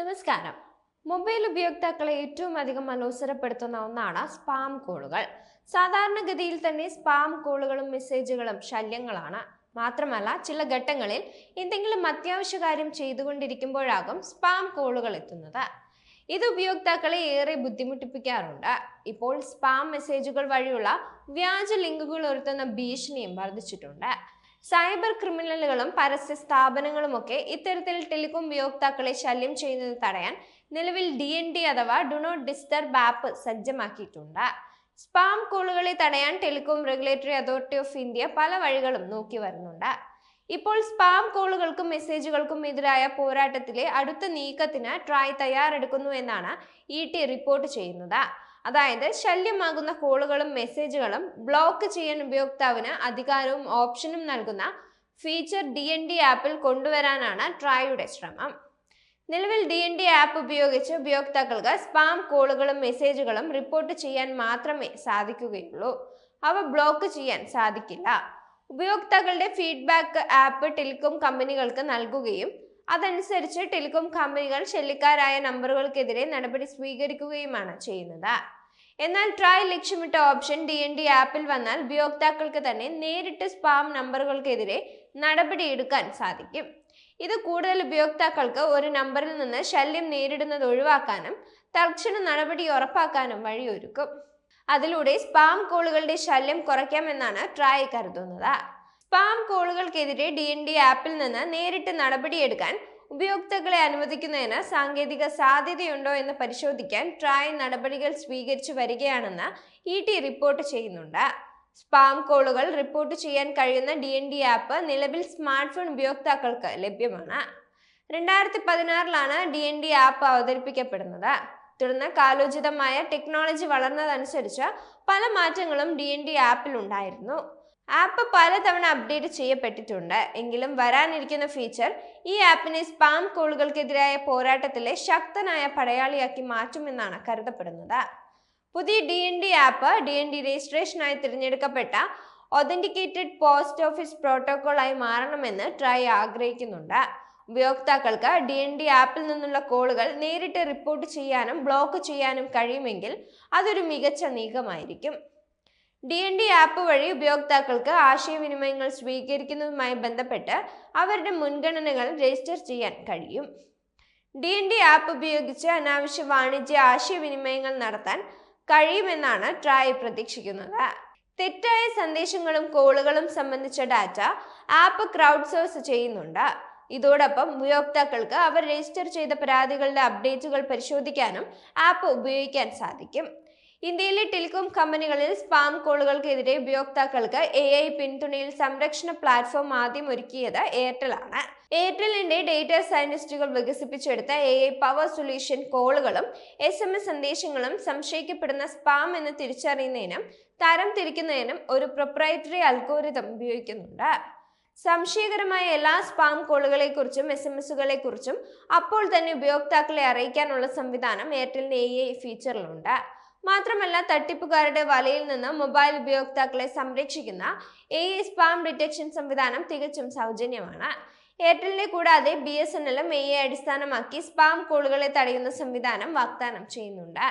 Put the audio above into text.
നമസ്കാരം. മൊബൈൽ ഉപയോക്താക്കളെ ഏറ്റവും അധികം അലോസരപ്പെടുത്തുന്ന ഒന്നാണ് സ്പാം കോളുകൾ. സാധാരണഗതിയിൽ തന്നെ സ്പാം കോളുകളും മെസ്സേജുകളും ശല്യങ്ങളാണ്. മാത്രമല്ല ചില ഘട്ടങ്ങളിൽ എന്തെങ്കിലും അത്യാവശ്യ കാര്യം ചെയ്തുകൊണ്ടിരിക്കുമ്പോഴാകും സ്പാം കോളുകൾ എത്തുന്നത്. ഇത് ഉപയോക്താക്കളെ ഏറെ ബുദ്ധിമുട്ടിപ്പിക്കാറുണ്ട്. ഇപ്പോൾ സ്പാം മെസ്സേജുകൾ വഴിയുള്ള വ്യാജ ലിങ്കുകൾ ഒരുത്തുന്ന ഭീഷണിയും വർദ്ധിച്ചിട്ടുണ്ട്. സൈബർ ക്രിമിനലുകളും പരസ്യ സ്ഥാപനങ്ങളുമൊക്കെ ഇത്തരത്തിൽ ടെലികോം ഉപയോക്താക്കളെ ശല്യം ചെയ്യുന്നത് തടയാൻ നിലവിൽ ഡി എൻ ഡി അഥവാ ഡു നോട്ട് ഡിസ്റ്റർബ് ആപ്പ് സജ്ജമാക്കിയിട്ടുണ്ട്. സ്പാം കോളുകളെ തടയാൻ telecom regulatory authority of India പല വഴികളും നോക്കി വരുന്നുണ്ട്. ഇപ്പോൾ സ്പാം കോളുകൾക്കും മെസ്സേജുകൾക്കും എതിരായ പോരാട്ടത്തിലെ അടുത്ത നീക്കത്തിന് ട്രായ് തയ്യാറെടുക്കുന്നു എന്നാണ് ഇ റിപ്പോർട്ട് ചെയ്യുന്നത്. അതായത് ശല്യമാകുന്ന കോളുകളും മെസ്സേജുകളും ബ്ലോക്ക് ചെയ്യാൻ ഉപയോക്താവിന് അധികാരവും ഓപ്ഷനും നൽകുന്ന ഫീച്ചർ ഡി എൻ ഡി ആപ്പിൽ കൊണ്ടുവരാനാണ് ട്രായുടെ ശ്രമം. നിലവിൽ ഡി എൻ ഡി ആപ്പ് ഉപയോഗിച്ച് ഉപയോക്താക്കൾക്ക് സ്പാം കോളുകളും മെസ്സേജുകളും റിപ്പോർട്ട് ചെയ്യാൻ മാത്രമേ സാധിക്കുകയുള്ളൂ. അവ ബ്ലോക്ക് ചെയ്യാൻ സാധിക്കില്ല. ഉപയോക്താക്കളുടെ ഫീഡ്ബാക്ക് ആപ്പ് ടെലികോം കമ്പനികൾക്ക് നൽകുകയും അതനുസരിച്ച് ടെലികോം കമ്പനികൾ ശല്യക്കാരായ നമ്പറുകൾക്കെതിരെ നടപടി സ്വീകരിക്കുകയുമാണ് ചെയ്യുന്നത്. എന്നാൽ ട്രായ് ലക്ഷ്യമിട്ട ഓപ്ഷൻ ഡി എൻ ഡി ആപ്പിൽ വന്നാൽ ഉപയോക്താക്കൾക്ക് തന്നെ നേരിട്ട് സ്പാം നമ്പറുകൾക്കെതിരെ നടപടിയെടുക്കാൻ സാധിക്കും. ഇത് കൂടുതൽ ഉപയോക്താക്കൾക്ക് ഒരു നമ്പറിൽ നിന്ന് ശല്യം നേരിടുന്നത് ഒഴിവാക്കാനും തൽക്ഷണ നടപടി ഉറപ്പാക്കാനും വഴിയൊരുക്കും. അതിലൂടെ സ്പാം കോളുകളുടെ ശല്യം കുറയ്ക്കാമെന്നാണ് ട്രായ് കരുതുന്നത്. സ്പാം കോളുകൾക്കെതിരെ ഡി എൻ ഡി ആപ്പിൽ നിന്ന് നേരിട്ട് നടപടിയെടുക്കാൻ ഉപയോക്താക്കളെ അനുവദിക്കുന്നതിന് സാങ്കേതിക സാധ്യതയുണ്ടോ എന്ന് പരിശോധിക്കാൻ ട്രായ് നടപടികൾ സ്വീകരിച്ചു വരികയാണെന്ന് ഇ ടി റിപ്പോർട്ട് ചെയ്യുന്നുണ്ട്. സ്പാം കോളുകൾ റിപ്പോർട്ട് ചെയ്യാൻ കഴിയുന്ന ഡി എൻ ഡി ആപ്പ് നിലവിൽ സ്മാർട്ട് ഫോൺ ഉപയോക്താക്കൾക്ക് ലഭ്യമാണ്. രണ്ടായിരത്തി പതിനാറിലാണ് ഡി എൻ ഡി ആപ്പ് അവതരിപ്പിക്കപ്പെടുന്നത്. തുടർന്ന് കാലോചിതമായ ടെക്നോളജി വളർന്നതനുസരിച്ച് പല മാറ്റങ്ങളും ഡി എൻ ഡി ആപ്പിൽ ഉണ്ടായിരുന്നു. ആപ്പ് പലതവണ അപ്ഡേറ്റ് ചെയ്യപ്പെട്ടിട്ടുണ്ട്. എങ്കിലും വരാനിരിക്കുന്ന ഫീച്ചർ ഈ ആപ്പിനെ സ്പാം കോളുകൾക്കെതിരായ പോരാട്ടത്തിലെ ശക്തനായ പടയാളിയാക്കി മാറ്റുമെന്നാണ് കരുതപ്പെടുന്നത്. പുതിയ D N D app D N D രജിസ്ട്രേഷനായി തിരഞ്ഞെടുക്കപ്പെട്ട ഒതന്റിക്കേറ്റഡ് പോസ്റ്റ് ഓഫീസ് പ്രോട്ടോകോളായി മാറണമെന്ന് ട്രൈ ആഗ്രഹിക്കുന്നുണ്ട്. ഉപയോക്താക്കൾക്ക് ഡി എൻ ഡി ആപ്പിൽ നിന്നുള്ള കോളുകൾ നേരിട്ട് റിപ്പോർട്ട് ചെയ്യാനും ബ്ലോക്ക് ചെയ്യാനും കഴിയുമെങ്കിൽ അതൊരു മികച്ച നീക്കമായിരിക്കും. ഡി എൻ ഡി ആപ്പ് വഴി ഉപയോക്താക്കൾക്ക് ആശയവിനിമയങ്ങൾ സ്വീകരിക്കുന്നതുമായി ബന്ധപ്പെട്ട് അവരുടെ മുൻഗണനകൾ രജിസ്റ്റർ ചെയ്യാൻ കഴിയും. ഡി എൻ ഡി ആപ്പ് ഉപയോഗിച്ച് അനാവശ്യ വാണിജ്യ ആശയവിനിമയങ്ങൾ നടത്താൻ കഴിയുമെന്നാണ് ട്രായ് പ്രതീക്ഷിക്കുന്നത്. തെറ്റായ സന്ദേശങ്ങളും കോളുകളും സംബന്ധിച്ച ഡാറ്റ ആപ്പ് ക്രൗഡ് സോഴ്സ് ചെയ്യുന്നുണ്ട്. ഇതോടൊപ്പം ഉപയോക്താക്കൾക്ക് അവർ രജിസ്റ്റർ ചെയ്ത പരാതികളുടെ അപ്ഡേറ്റുകൾ പരിശോധിക്കാനും ആപ്പ് ഉപയോഗിക്കാൻ സാധിക്കും. ഇന്ത്യയിലെ ടെലികോം കമ്പനികളിൽ സ്പാം കോളുകൾക്കെതിരെ ഉപയോക്താക്കൾക്ക് എ ഐ പിന്തുണയിൽ സംരക്ഷണ പ്ലാറ്റ്ഫോം ആദ്യം ഒരുക്കിയത് എയർടെൽ ആണ്. എയർടെലിന്റെ ഡേറ്റ സയന്റിസ്റ്റുകൾ വികസിപ്പിച്ചെടുത്ത എ ഐ പവർ സൊല്യൂഷൻ കോളുകളും എസ് എം എസ് സന്ദേശങ്ങളും സംശയിക്കപ്പെടുന്ന സ്പാം എന്ന് തിരിച്ചറിയുന്നതിനും തരം തിരിക്കുന്നതിനും ഒരു പ്രൊപ്രൈറ്ററി അൽഗോരിതം ഉപയോഗിക്കുന്നുണ്ട്. സംശയകരമായ എല്ലാ സ്പാം കോളുകളെക്കുറിച്ചും എസ് എം എസുകളെ കുറിച്ചും അപ്പോൾ തന്നെ ഉപയോക്താക്കളെ അറിയിക്കാനുള്ള സംവിധാനം എയർടെലിന്റെ എ ഐ ഫീച്ചറിലുണ്ട് മാത്രമല്ല തട്ടിപ്പുകാരുടെ വലയിൽ നിന്ന് മൊബൈൽ ഉപയോക്താക്കളെ സംരക്ഷിക്കുന്ന എ സ്പാം ഡിറ്റക്ഷൻ സംവിധാനം തികച്ചും സൗജന്യമാണ്. എയർടെലിനെ കൂടാതെ ബി എസ് എൻ എല്ലും എ എ അടിസ്ഥാനമാക്കി സ്പാം കോളുകളെ തടയുന്ന സംവിധാനം വാഗ്ദാനം ചെയ്യുന്നുണ്ട്.